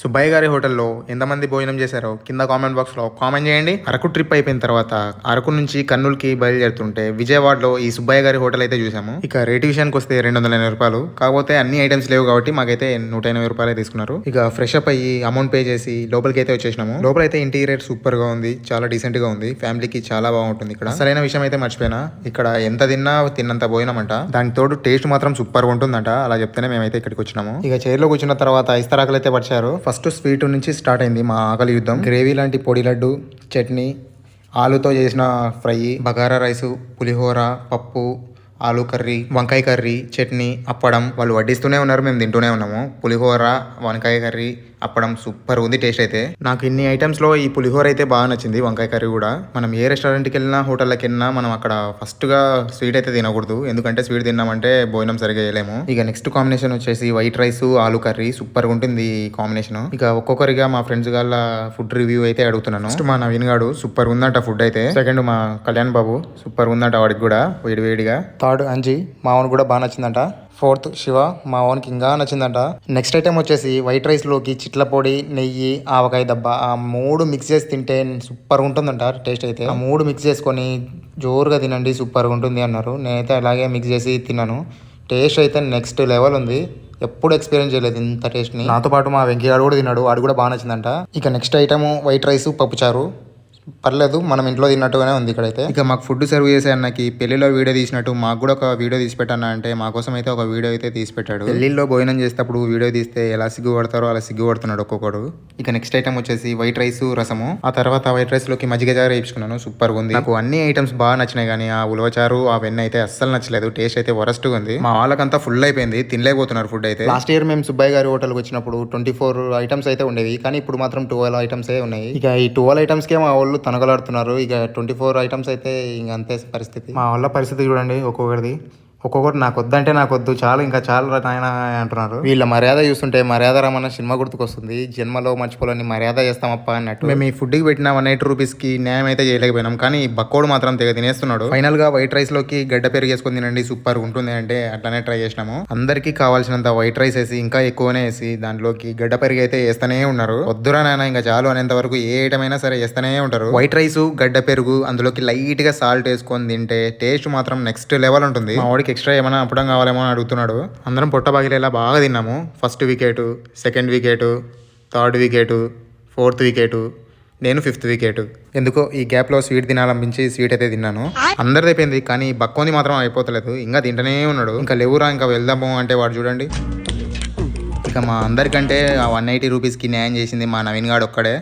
సుబ్బయ్య గారి హోటల్లో ఎంతమంది భోజనం చేశారో కింద కామెంట్ బాక్స్లో కామెంట్ చేయండి. అరకు ట్రిప్ అయిపోయిన తర్వాత అరకు నుంచి కర్నూలుకి బయలుదేరుతుంటే విజయవాడలో ఈ సుబ్బయ్య గారి హోటల్ అయితే చూసాము. ఇక రేట్ విషయానికి వస్తే రెండు వందల ఎనభై రూపాయలు. కాకపోతే అన్ని ఐటమ్స్ లేవు కాబట్టి మాకైతే నూట ఎనభై రూపాయలే తీసుకున్నారు. ఇక ఫ్రెష్ అప్ అయ్యి అమౌంట్ పే చేసి లోపలికి అయితే వచ్చేసినాము. లోపల అయితే ఇంటీరియర్ సూపర్గా ఉంది చాలా డీసెంట్గా ఉంది. ఫ్యామిలీకి చాలా బాగుంటుంది ఇక్కడ. సరైన విషయం అయితే మర్చిపోయినా ఇక్కడ ఎంత తిన్నా తిన్నంత భోజనమంట. దానికి తోడు టేస్ట్ మాత్రం సూపర్గా ఉంటుందంట. అలా చెప్తేనే మేమైతే ఇక్కడికి వచ్చినాము. ఇక చైర్లో కూర్చున్న తర్వాత ఇస్తరాకులు అయితే పరిచారు. ఫస్ట్ స్వీట్ నుంచి స్టార్ట్ అయింది మా ఆకలి యుద్ధం. గ్రేవీ లాంటి పొడి లడ్డు చట్నీ ఆలుతో చేసిన ఫ్రై బగారా రైసు పులిహోర పప్పు ఆలు కర్రీ వంకాయ కర్రీ చట్నీ అప్పడం వాళ్ళు వడ్డిస్తూనే ఉన్నారు. మేము తింటూనే ఉన్నాము. పులిహోర వంకాయ కర్రీ అప్పడం సూపర్ ఉంది టేస్ట్ అయితే. నాకు ఇన్ని ఐటమ్స్లో ఈ పులిహోర అయితే బాగా నచ్చింది వంకాయ కర్రీ కూడా. మనం ఏ రెస్టారెంట్కి వెళ్ళినా హోటల్కి వెళ్ళినా మనం అక్కడ ఫస్ట్గా స్వీట్ అయితే తినకూడదు. ఎందుకంటే స్వీట్ తిన్నామంటే భోజనం సరిగా చేయలేము. ఇక నెక్స్ట్ కాంబినేషన్ వచ్చేసి వైట్ రైస్ ఆలు కర్రీ సూపర్ ఉంటుంది ఈ కాంబినేషన్ ఇక ఒక్కొక్కరిగా మా ఫ్రెండ్స్ గాళ్ళ ఫుడ్ రివ్యూ అయితే అడుగుతున్నాను. ఫస్ట్ మా నవీన్ గాడు సూపర్ ఉందంట ఫుడ్ అయితే. సెకండ్ మా కళ్యాణ్ బాబు సూపర్ ఉందంట వాడికి కూడా వేడి వేడిగా. థర్డ్ అంజి మా కూడా బాగా నచ్చిందంట. ఫోర్త్ శివ మా ఓన్కి ఇంకా నచ్చిందంట. నెక్స్ట్ ఐటెం వచ్చేసి వైట్ రైస్లోకి చిట్ల పొడి నెయ్యి ఆవకాయ దబ్బ ఆ మూడు మిక్స్ చేసి తింటే సూపర్ ఉంటుందంట టేస్ట్ అయితే. ఆ మూడు మిక్స్ చేసుకొని జోరుగా తినండి సూపర్గా ఉంటుంది అన్నారు. నేనైతే అలాగే మిక్స్ చేసి తిన్నాను. టేస్ట్ అయితే నెక్స్ట్ లెవెల్ ఉంది. ఎప్పుడు ఎక్స్పీరియన్స్ చేయలేదు ఇంత టేస్ట్ని. నాతో పాటు మా వెంకయ్య కూడా తిన్నాడు. వాడు కూడా బాగా నచ్చిందంట. ఇక నెక్స్ట్ ఐటమ్ వైట్ రైస్ పప్పుచారు. పర్లేదు మనం ఇంట్లో తిన్నట్టుగానే ఉంది ఇక్కడైతే. ఇక మాకు ఫుడ్ సర్వ్ చేసే అన్నకి పెళ్ళిలో వీడియో తీసినట్టు మాకు కూడా ఒక వీడియో తీసి పెట్టాను అంటే మా కోసం అయితే ఒక వీడియో అయితే తీసి పెట్టాడు. పెళ్ళిలో భోజనం చేసేటప్పుడు వీడియో తీస్తే ఎలా సిగ్గుపడతారో అలా సిగ్గుపడుతున్నాడు ఒక్కొక్కడు. ఇక నెక్స్ట్ ఐటమ్ వచ్చేసి వైట్ రైస్ రసము. ఆ తర్వాత వైట్ రైస్లోకి మజ్జిగ జారు వేయించుకున్నాను సూపర్ ఉంది. నాకు అన్ని ఐటమ్స్ బాగా నచ్చినాయి కానీ ఆ ఉలవచారు ఆ వెన్న అయితే అస్సలు నచ్చలేదు టేస్ట్ అయితే వరస్ట్ ఉంది. మా వాళ్ళకంతా ఫుల్ అయిపోయింది తినలేకపోతున్నారు ఫుడ్ అయితే. లాస్ట్ ఇయర్ మేము సుబ్బయ్య గారి హోటల్కి వచ్చినప్పుడు ట్వంటీ ఫోర్ ఐటమ్స్ అయితే ఉండేవి కానీ ఇప్పుడు మాత్రం ట్వెల్వ్ ఐటమ్స్ ఏ ఉన్నాయి. ఇక ఈ ట్వెల్వ్ ఐటమ్స్ కే మా వాళ్ళు తనగలాడుతున్నారు ఇక ట్వంటీ ఫోర్ ఐటమ్స్ అయితే ఇంక అంతే పరిస్థితి. మా వాళ్ళ పరిస్థితి చూడండి ఒక్కొక్కరిది. ఒక్కొక్కటి నాకు వద్దంటే నాకు వద్దు చాలు ఇంకా చాలు నాయన అంటున్నారు. వీళ్ళ మర్యాద చూస్తుంటే మర్యాద రమణ సినిమా గుర్తుకొస్తుంది. జన్మలో మర్చిపోలేని మర్యాద చేస్తామప్ప అన్నట్టు. మేము ఈ ఫుడ్కి పెట్టిన వన్ ఎయిట్ రూపీస్కి న్యాయం అయితే చేయలేకపోయినాం. కానీ ఈ బక్కోడు మాత్రం తెగ తినేస్తున్నాడు. ఫైనల్గా వైట్ రైస్లోకి గడ్డ పెరుగు వేసుకొని తినండి సూపర్ ఉంటుంది అంటే అట్లానే ట్రై చేసినాము. అందరికీ కావాల్సినంత వైట్ రైస్ వేసి ఇంకా ఎక్కువనే వేసి దాంట్లోకి గడ్డ పెరుగు అయితే వేస్తూనే ఉన్నారు. వద్దురా నాయన ఇంకా చాలు అనేంత వరకు ఏ ఐటమ్ అయినా సరే వేస్తూనే ఉంటారు. వైట్ రైస్ గడ్డ పెరుగు అందులోకి లైట్గా సాల్ట్ వేసుకొని తింటే టేస్ట్ మాత్రం నెక్స్ట్ లెవెల్ ఉంటుంది. మా వాడికి ఎక్స్ట్రా ఏమైనా అప్పడం కావాలేమో అని అడుగుతున్నాడు. అందరం పొట్ట బాగిలేలా బాగా తిన్నాము. First wicket second wicket third wicket fourth wicket నేను ఫిఫ్త్ వికెట్. ఎందుకో ఈ గ్యాప్లో స్వీట్ తినాలనిపించి స్వీట్ అయితే తిన్నాను. అందరిది అయిపోయింది కానీ బక్కోంది మాత్రం అయిపోతలేదు. ఇంకా తింటనే ఉన్నాడు. ఇంకా లేవురా ఇంకా వెళ్దాము అంటే వాడు చూడండి. ఇక మా అందరికంటే ఆ వన్ ఎయిటీ రూపీస్కి న్యాయం చేసింది మా నవీన్ గాడు ఒక్కడే.